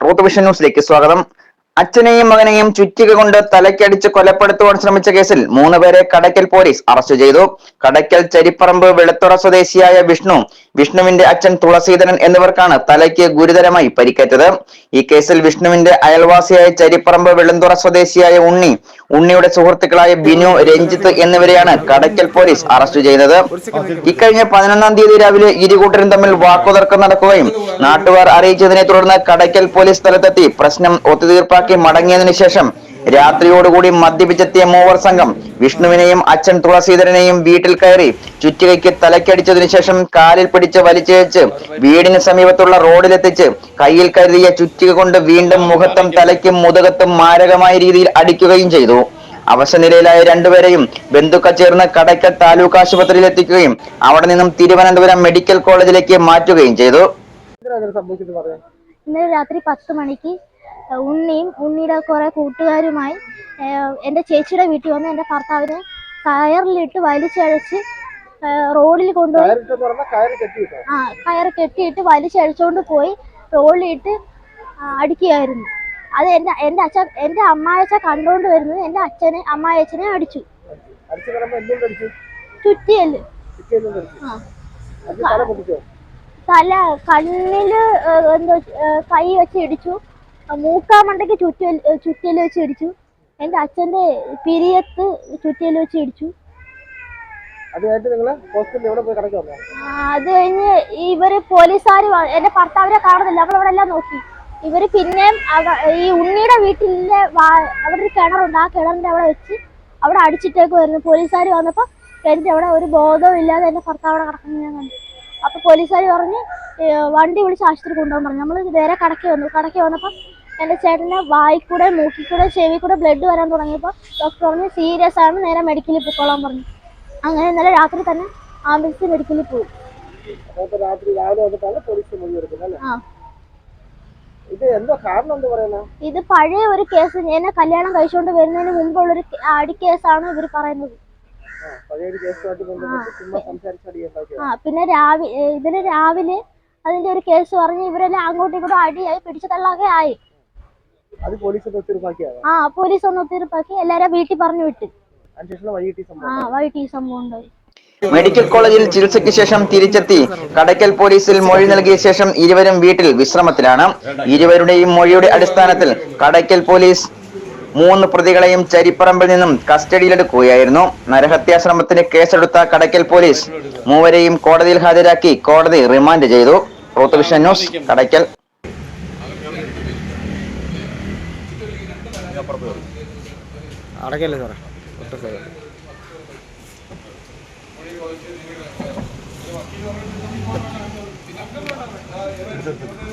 Root vision ന്യൂസിലേക്ക് സ്വാഗതം. അച്ഛനെയും മകനെയും ചുറ്റിക കൊണ്ട് തലക്കടിച്ച് കൊലപ്പെടുത്തുവാൻ ശ്രമിച്ച കേസിൽ മൂന്ന് പേരെ കടയ്ക്കൽ പോലീസ് അറസ്റ്റ് ചെയ്തു. കടയ്ക്കൽ ചരിപ്പറമ്പ് വെളുത്തുറ സ്വദേശിയായ വിഷ്ണു വിഷ്ണുവിന്റെ അച്ഛൻ തുളസീധരൻ എന്നിവർക്കാണ് തലയ്ക്ക് ഗുരുതരമായി പരിക്കേറ്റത്. ഈ കേസിൽ വിഷ്ണുവിന്റെ അയൽവാസിയായ ചരിപ്പറമ്പ് വെളുന്തുറ സ്വദേശിയായ ഉണ്ണി ഉണ്ണിയുടെ സുഹൃത്തുക്കളായ ബിനു രഞ്ജിത്ത് എന്നിവരെയാണ് കടയ്ക്കൽ പോലീസ് അറസ്റ്റ് ചെയ്തത്. ഇക്കഴിഞ്ഞ പതിനൊന്നാം തീയതി രാവിലെ ഇരുകൂട്ടരും തമ്മിൽ വാക്കുതർക്കം നടക്കുകയും നാട്ടുകാർ അറിയിച്ചതിനെ തുടർന്ന് കടയ്ക്കൽ പോലീസ് സ്ഥലത്തെത്തി. പ്രശ്നം ഒത്തുതീർപ്പാക്കി മടങ്ങിയതിനു ശേഷം രാത്രിയോടുകൂടി മദ്യപിച്ചെത്തിയ മൂവർ സംഘം വിഷ്ണുവിനെയും അച്ഛൻ തുളസീധരനെയും വീട്ടിൽ കയറി ചുറ്റികയ്ക്ക് തലക്കടിച്ചതിനു ശേഷം കാലിൽ പിടിച്ച് വലിച്ചേച്ച് വീടിന് സമീപത്തുള്ള റോഡിലെത്തിച്ച് കയ്യിൽ കരുതിയ ചുറ്റിക കൊണ്ട് വീണ്ടും മുഖത്തും തലയ്ക്കും മുതകത്തും മാരകമായ രീതിയിൽ അടിക്കുകയും ചെയ്തു. അവശനിലയിലായ രണ്ടുപേരെയും ബന്ധുക്കൾ ചേർന്ന് കടയ്ക്കൽ താലൂക്ക് ആശുപത്രിയിൽ എത്തിക്കുകയും അവിടെ നിന്നും തിരുവനന്തപുരം മെഡിക്കൽ കോളേജിലേക്ക് മാറ്റുകയും ചെയ്തു. ഇന്നലെ രാത്രി പത്ത് മണിക്ക് ഉണ്ണിയും ഉണ്ണിയുടെ കുറെ കൂട്ടുകാരുമായി എന്റെ ചേച്ചിയുടെ വീട്ടിൽ വന്ന് എന്റെ ഭർത്താവിനെ കയറിലിട്ട് വലിച്ചഴച്ച് റോഡിൽ കൊണ്ടുപോയി ആ കയറ് കെട്ടിയിട്ട് വലിച്ചഴിച്ചുകൊണ്ട് പോയി റോഡിലിട്ട് അടിക്കുകയായിരുന്നു. അത് എന്റെ എന്റെ അച്ഛൻ എന്റെ അമ്മായച്ച കണ്ടുകൊണ്ട് വരുന്നത് എന്റെ അച്ഛനെ അമ്മായച്ചനെ അടിച്ചു. ചുറ്റിയൽ തല കണ്ണിൽ എന്തോ കൈ വെച്ച് ഇടിച്ചു. മൂക്കാമണ്ടയ്ക്ക് ചുറ്റൽ ചുറ്റിയിൽ വെച്ച് ഇടിച്ചു. എന്റെ അച്ഛന്റെ പിരിയത്ത് ചുറ്റിയിൽ വെച്ച് ഇടിച്ചു. അത് കഴിഞ്ഞിട്ട് നിങ്ങൾ ഹോസ്പിറ്റലിൽ എവിടെ പോയി കിടക്കാൻ വന്നോ ആ, അത് കഴിഞ്ഞ് ഇവർ പോലീസുകാർ എന്റെ ഭർത്താവിനെ കാണുന്നില്ല. അവളവിടെ എല്ലാം നോക്കി. ഇവർ പിന്നെയും ഈ ഉണ്ണിയുടെ വീട്ടിലെ അവിടെ ഒരു കിണറുണ്ട്. ആ കിണറിന്റെ അവിടെ വെച്ച് അവിടെ അടിച്ചിട്ടേക്ക് വരുന്നു. പോലീസുകാർ വന്നപ്പോൾ എന്റെ അവിടെ ഒരു ബോധവും ഇല്ലാതെ എന്റെ ഭർത്താവ് അവിടെ കിടക്കുന്നത് ഞാൻ കണ്ടു. അപ്പൊ പോലീസുകാർ പറഞ്ഞ് വണ്ടി വിളിച്ച് ആശുപത്രി കൊണ്ടുപോകാൻ പറഞ്ഞു. നമ്മൾ നേരെ കടക്കി വന്നു. കടക്കി വന്നപ്പോൾ എന്റെ ചേട്ടന്റെ വായിക്കൂടെ മൂക്കിക്കൂടെ ചെവി കൂടെ ബ്ലഡ് വരാൻ തുടങ്ങിയപ്പോൾ ഡോക്ടർ പറഞ്ഞു സീരിയസ് ആണ് നേരെ മെഡിക്കലിൽ പോയിക്കോളാൻ പറഞ്ഞു. അങ്ങനെ ഇന്നലെ രാത്രി തന്നെ ആംബുലൻസ് മെഡിക്കലിൽ പോയി. രാത്രി രാവിലെ വന്നിട്ടാണ് പോലീസ് മൊഴി എടുക്കുന്നത് അല്ലേ? ആ. ഇത് എന്തോ കാരണം എന്ത് പറയുന്നത് ഇത് പഴയ ഒരു കേസ് എന്നെ കല്യാണം കഴിച്ചോണ്ട് വരുന്നതിന് മുമ്പുള്ള ഒരു അടി കേസാണ് ഇവർ പറയുന്നത്. ആ പിന്നെ രാവിലെ ഇതിന് രാവിലെ അതിന്റെ ഒരു കേസ് പറഞ്ഞ് ഇവരെല്ലാം അങ്ങോട്ടും ഇങ്ങോട്ടും അടിയായി പിടിച്ചു തള്ളാകെ ആയി. ആ പോലീസ് ഒന്ന് ഒത്തീർപ്പാക്കി എല്ലാരും വീട്ടിൽ പറഞ്ഞു വിട്ടു. ആ വൈകിട്ട് ഈ സംഭവം ഉണ്ടായി. മെഡിക്കൽ കോളേജിൽ ചികിത്സയ്ക്ക് ശേഷം തിരിച്ചെത്തി. കടയ്ക്കൽ പോലീസിൽ മൊഴി നൽകിയ ശേഷം ഇരുവരും വീട്ടിൽ വിശ്രമത്തിലാണ്. ഇരുവരുടെയും മൊഴിയുടെ അടിസ്ഥാനത്തിൽ കടയ്ക്കൽ പോലീസ് മൂന്ന് പ്രതികളെയും ചരിപ്പറമ്പിൽ നിന്നും കസ്റ്റഡിയിലെടുക്കുകയായിരുന്നു. നരഹത്യാശ്രമത്തിന് കേസെടുത്ത കടയ്ക്കൽ പോലീസ് മൂവരെയും കോടതിയിൽ ഹാജരാക്കി കോടതി റിമാൻഡ് ചെയ്തു. Ruth news Kadakkal. അടക്കല്ലേ സാറേ? ഒട്ടൊക്കെ Thank എടുത്തെടുത്ത്